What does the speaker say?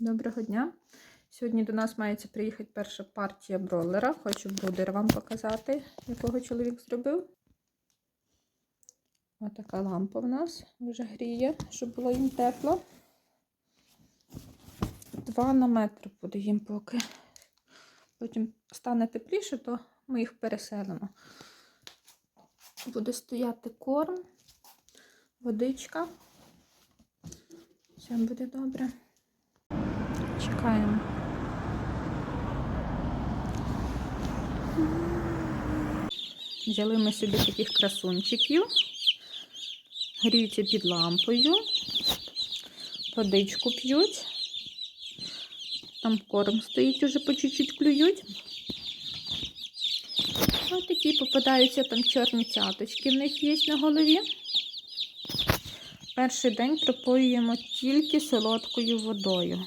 Доброго дня. Сьогодні до нас мається приїхати перша партія бролера. Хочу брудер вам показати, якого чоловік зробив. Ось така лампа в нас вже гріє, щоб було їм тепло. Два на метр буде їм поки. Потім стане тепліше, то ми їх переселимо. Буде стояти корм, водичка. Все буде добре. Чекаємо. Взяли ми собі таких красунчиків. Гріються під лампою, водичку п'ють. Там корм стоїть, уже по чуть-чуть клюють. Ось такі попадаються там чорні цяточки в них є на голові. Перший день пропоюємо тільки солодкою водою.